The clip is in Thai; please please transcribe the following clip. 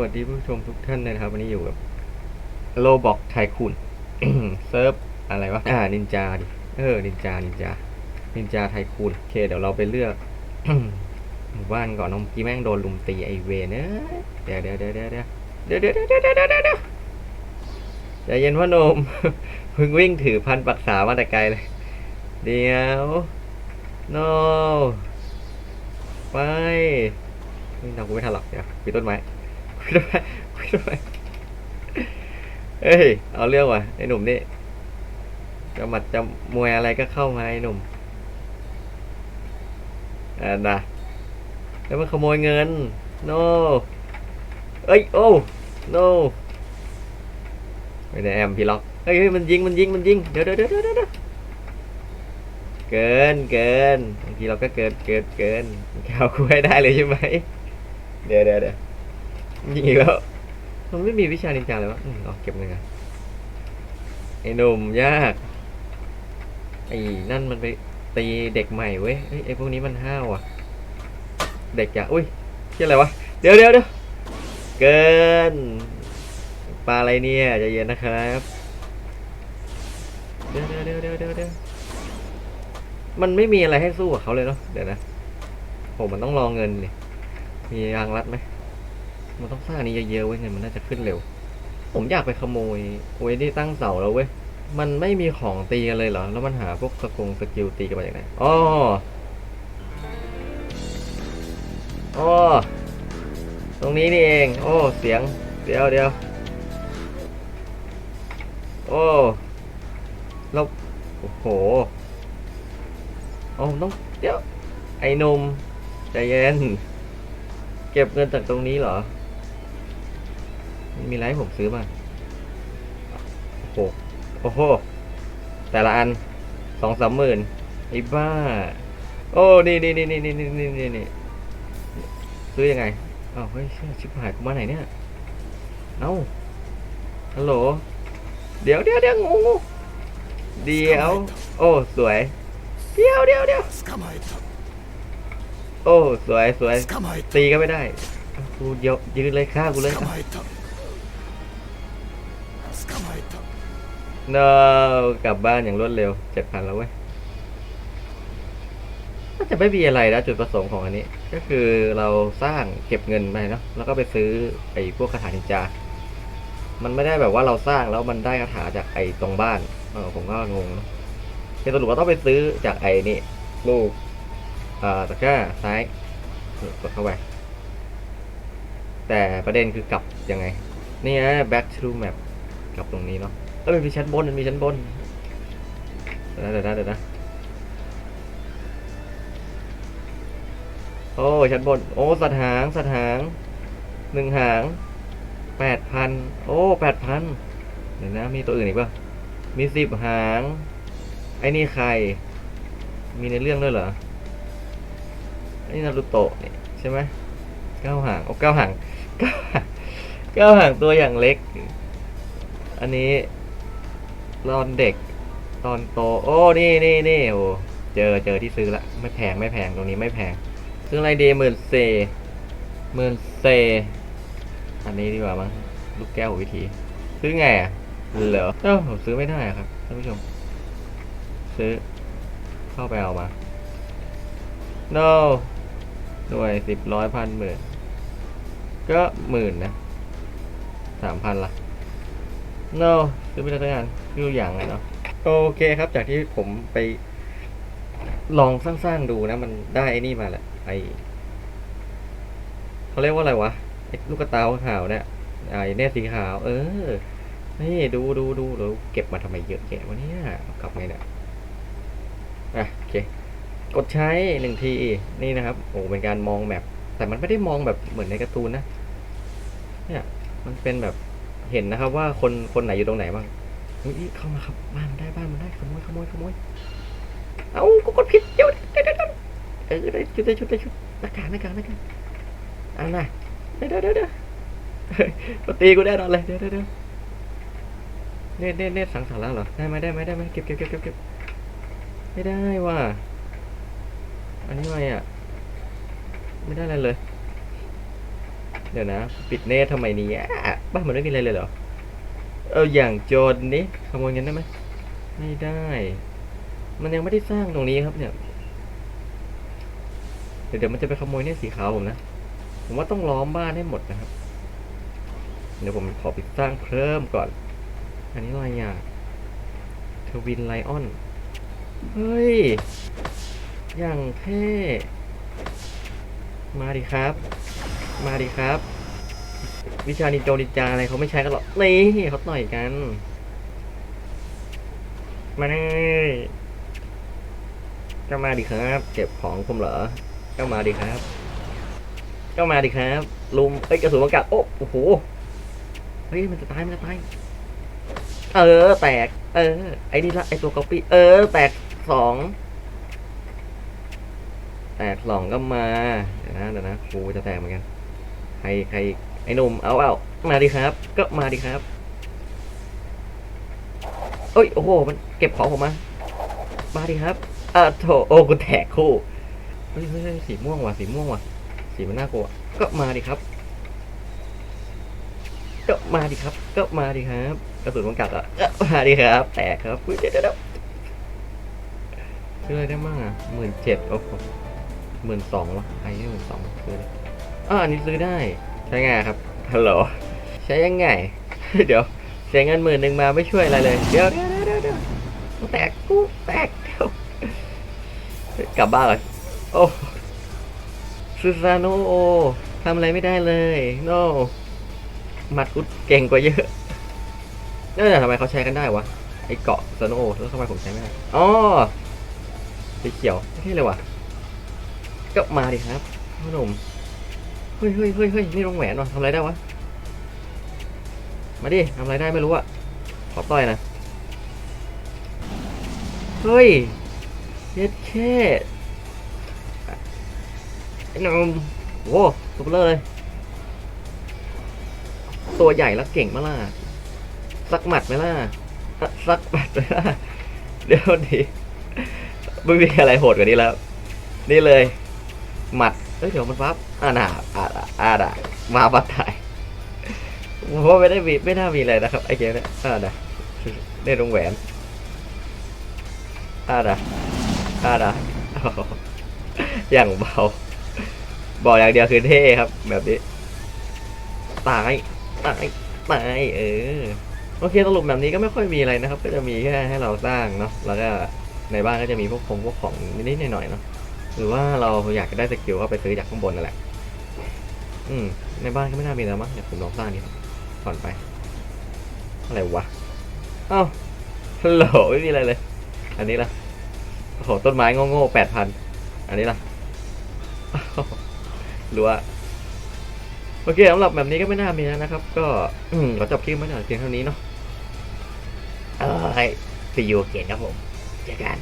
วัสดีผู้ชมทุกท่านนะครับ วันนี้อยู่กับโลบอกไทคูนเซิร์ฟอะไรวะ อ่า นินจาดิ เออ นินจา นินจา นินจาไทคูนโอเค เดี๋ยวเราไปเลือกหมู่บ้านก่อนน้องกี้แม่งโดนลุมตีไอเวเนอ้ยเดี๋ยวเดี๋ยวเดี๋ยวเดี๋ยวเดี๋ยวเดี๋ยวเดี๋ยวเดี๋ยวเดี๋ยวเดี๋ยวเดี๋ยวเดี๋ยวใจเย็นพ่อหนุ่มเพิ่งวิ่งถือพันปักษามาแต่ไกลเลย เดี๋ยว no ไปไม่ทำกูไม่ทันหรอกเดี๋ยวปีต้นไม้ ปีนต้นไม้ปีนต้นไมเอ้ย เอาเรื่องว่ะไอ้หนุ่มนี่จะหมัดจะมวยอะไรก็เข้ามาไอ้หนุ่มอ่านะแล้วมันขโมยเงิน no เอ้ย โอ้ no ไม่ได้แอมพี่ล็อกเฮ้ยมันยิง มันยิง มันยิง เดี๋ยวเดี๋ยวเดี๋ยวเดี๋ยวเดี๋ยวเกิน เกินบางทีเราก็เกิน เกิน เกินเอาคุให้ได้เลยใช่ไหม เดี๋ยวเดี๋ยวเดี๋ยว ยิงอีกแล้ว มันไม่มีวิชานินจาเลยวะอืมเอาเก็บเงินกันไอ้หนุ่มยาก ไอ้นั่นมันไปตีเด็กใหม่เว้ยเอ้ยไอ้พวกนี้มันห้าวอะ เด็กอย่าอุ้ยชื่ออะไรวะ เดี๋ยวเดี๋ยวเดี๋ยวเกิน ปลาอะไรเนี่ยใจเย็นนะครับ เดี๋ยวเดี๋ยวเดี๋ยวเดี๋ยวเดี๋ยวเดี๋ยวมันไม่มีอะไรให้สู้กับเขาเลยเนาะ เดี๋ยวนะโหมันต้องรอเงินนี่มีรางรัดไหม มันต้องสร้างนี้เยอะๆเว้ยเงินมันน่าจะขึ้นเร็ว ผมอยากไปขโมยเว้ยที่ตั้งเสาแล้วเว้ย มันไม่มีของตีกันเลยเหรอ แล้วมันหาพวกสกงสกิลตีกันมาจากไหนอ๋ออ๋อตรงนี้นี่เอง โอ้ เสียง เดี๋ยวเดี๋ยวโอ้แล้วโอ้โหโอ้ต้อง เดี๋ยว ไอ้นมใจเย็น เก็บเงินจากตรงนี้เหรอ มีอะไรให้ผมซื้อบ้างโอ้โหโอ้โห แต่ละอันสองสามหมื่นไอ้บ้า โอ้ นี่นี่นี่นี่นี่นี่นี่นี่ซื้อยังไงอ้าวเฮ้ยชิบหายกูมาไหนเนี่ย เอ้า ฮัลโหล เดี๋ยวเดี๋ยวเดี๋ยวงู เดี๋ยว โอ้ สวย เดี๋ยวเดี๋ยวเดี๋ยวโอ้ สวยสวยตีก็ไม่ได้กูเดี๋ยวยืนเลยฆ่ากูเลย no กลับบ้านอย่างรวดเร็วเจ็ดพันแล้วเว้ยน่าจะไม่มีอะไรนะจุดประสงค์ของอันนี้ ก็คือเราสร้างเก็บเงินไปเนาะแล้วก็ไปซื้อไอ้พวกคาถานินจา มันไม่ได้แบบว่าเราสร้างแล้วมันได้คาถาจากไอ้ตรงบ้านเออผมก็งงเนอะสรุปว่าต้องไปซื้อจากไอ้นี่ลูกอ่าตะกร้าซ้ายกดเข้าไปแต่ประเด็นคือกลับยังไง นี่นะ back to map กับตรงนี้เนาะเอ้ยมันมีชั้นบนมันมีชั้นบนเดี๋ยวนะเดี๋ยวนะเดี๋ยวนะโอ้ชั้นบน โอ้สัตว์หางสัตว์หางหนึ่งหางแปดพันโอ้แปดพันเดี๋ยวนะมีตัวอื่นอีกป่ะมีสิบหาง ไอ้นี่ใคร มีในเรื่องด้วยเหรอไอ้นี่นารูโตะใช่ไหมเก้าหางโอ้เก้าหางเก้าหางเก้าหางตัวอย่างเล็ก อันนี้ ตอนเด็ก ตอนโต โอ้นี่นี่นี่โอ้เจอเจอที่ซื้อละไม่แพงไม่แพงตรงนี้ไม่แพงซื้ออะไรดีหมื่นเซหมื่นเซอันนี้ดีกว่ามั้งลูกแก้ววิธี ซื้อไงอะเหรอเอ้าผมซื้อไม่ได้ครับท่านผู้ชม ซื้อ เข้าไปเอามา no หน่วยสิบร้อยพันหมื่นก็หมื่นนะสามพันละ no ซื้อไปได้ทั้งานซื้ออย่างไงเนาะโอเคครับ จากที่ผมไปลองสร้างๆดูนะ มันได้ไอ้นี่มาแหละไอเขาเรียกว่าอะไรวะไอ้ลูกกระตาขาวเนี่ยไอ้เนตสีขาว เออ นี่ดูดูดูเราเก็บมาทำไมเยอะแยะวะเนี่ยกลับไงเนี่ยอะโอเค กดใช้หนึ่งทีนี่นะครับโอ้เป็นการมองแบบแต่มันไม่ได้มองแบบเหมือนในการ์ตูนนะเนี่ยมันเป็นแบบ เห็นนะครับ ว่าคนคนไหนอยู่ตรงไหนบ้างอุ๊ยเข้ามาครับบ้านมันได้บ้านมันได้ขโมยขโมยขโมยเอาก็กดผิดเดี๋ยวเดี๋ยวเดี๋ยวเดี๋ยวเออได้ชุดได้ชุดได้ชุดหน้ากากหน้ากากหน้ากากอ่าน่ะเดี๋ยวเดี๋ยวเดี๋ยวเดี๋ยวเฮ้ยตีกูแน่นอนเลยเดี๋ยวเดี๋ยวเดี๋ยวเน็ตเน็ตเนตสังสรรแล้วเหรอได้ไหมได้ไหมได้ไหมเก็บเก็บเก็บเก็บเก็บไม่ได้ว่ะอันนี้ไรอะ ไม่ได้อะไรเลย เดี๋ยวนะ ปิดเนตทำไมเนี่ยบ้านมันไม่มีอะไรเลยเหรอ เอออย่างโจรนี่ขโมยเงินได้ไหมไม่ได้ มันยังไม่ได้สร้างตรงนี้ครับเนี่ย เดี๋ยวเดี๋ยวมันจะไปขโมยเนี่ยสีขาวผมนะ ผมว่าต้องล้อมบ้านให้หมดนะครับ เดี๋ยวผมขอไปสร้างเพิ่มก่อน อันนี้อะไรอะทวินไลออน เฮ้ย อย่างเท่ มาดิครับ มาดิครับ วิชานินโจนินจาอะไรเขาไม่ใช้กันหรอกนี่เขาต่อยกัน มาเลยก็มาดิครับ เก็บของผมเหรอก็มาดิครับก็มาดิครับ ลุมเอ้ยกระสุนอากาศโอ้โหเฮ้ยมันจะตายมันจะตายเออ แตก เออ ไอ้นี่ละไอ้ตัวก๊อปปี้เออ แตกสองแตกสองก็มา เดี๋ยวนะเดี๋ยวนะครูจะแตกเหมือนกัน รใครไอ้หนุ่มเอาเอามาดิครับ ก็มาดิครับเอ้ยโอ้โหมันเก็บของผมมามาดิครับอะโถโอ้กูแตกคู่เฮ้ยเฮ้ยสีม่วงว่ะสีม่วงว่ะสีมันน่ากลัวก็มาดิครับ ก็มาดิครับ ก็มาดิครับกระสุนมันกัดอะก็มาดิครับ แตกครับเดี๋ยวเดี๋ยวซื้ออะไรได้บ้างอะหมื่นเจ็ดโอ้โหหมื่นสองวะใครให้หมื่นสองซื้อเลย อ่าอันนี้ซื้อได้ ใช้ไงครับฮัลโหลใช้ยังไง เดี๋ยวเสียเงินหมื่นหนึ่งมาไม่ช่วยอะไรเลยเดี๋ยวเดี๋ยวเดี๋ยวเดี๋ยวแตกกูแตกเดี๋ยวกลับบ้านก่อนโอ้ซูซาโนโอทำอะไรไม่ได้เลยโนมัดกุดเก่งกว่าเยอะนี่นแหละทำไมเขาใช้กันได้วะไอเกาะซาโนโอแล้วทำไมผมใช้ไม่ได้อ๋อสีเขียวไม่ใช่เลยวะก็มาดิครับพ่อหนุ่ม เฮ้ยเฮ้ยเฮ้ยเฮ้ยนี่วงแหวนวะทำอะไรได้วะ มาดิทำอะไรได้ไม่รู้อะขอต่อยนะเฮ้ยเย็ดแค่ไอ้หนุ่มโว้ตัวเบลเลย ตัวใหญ่แล้วเก่งมากล่ะสักหมัดไหมล่ะสักหมัดไหมล่ะเดี๋ยวดิไม่มีอะไรโหดกว่านี้แล้ว นี่เลย หมัด เอ้ยเดี๋ยวมันฟับอ่าน่าอ่าอ่าอ่าด่ามาบัดถ่ายผมว่าไม่ได้มีไม่น่ามีอะไรนะครับไอ้เกมเนี่ยอ่าด่าได้วงแหวนอ่าด่าอ่าด่าอย่างเบาบอกอย่างเดียวคือเท่ครับ แบบนี้ตายตายตายเออโอเคสรุปแบบนี้ก็ไม่ค่อยมีอะไรนะครับ ก็จะมีแค่ให้เราสร้างเนาะแล้วก็ในบ้านก็จะมีพวกคงพวกของนิดๆหน่อยๆเนาะ หรือว่าเราอยากจะได้สกิลก็ไปซื้อจากข้างบนนั่นแหละ อืม ในบ้านก็ไม่น่ามีแล้วมั้งเดี๋ยวผมลองสร้างนี้ก่อนไป อะไรวะเอ้าฮัลโหลไม่มีอะไรเลย อันนี้ล่ะโอ้โหต้นไม้โง่ๆแปดพัน อันนี้ล่ะหรือว่าโอเคสำหรับแบบนี้ก็ไม่น่ามีแล้วนะครับ ก็ขอจบคลิปไว้หน่อยเพียงเท่านี้เนาะเอ้ย see you again ครับผมเจอกัน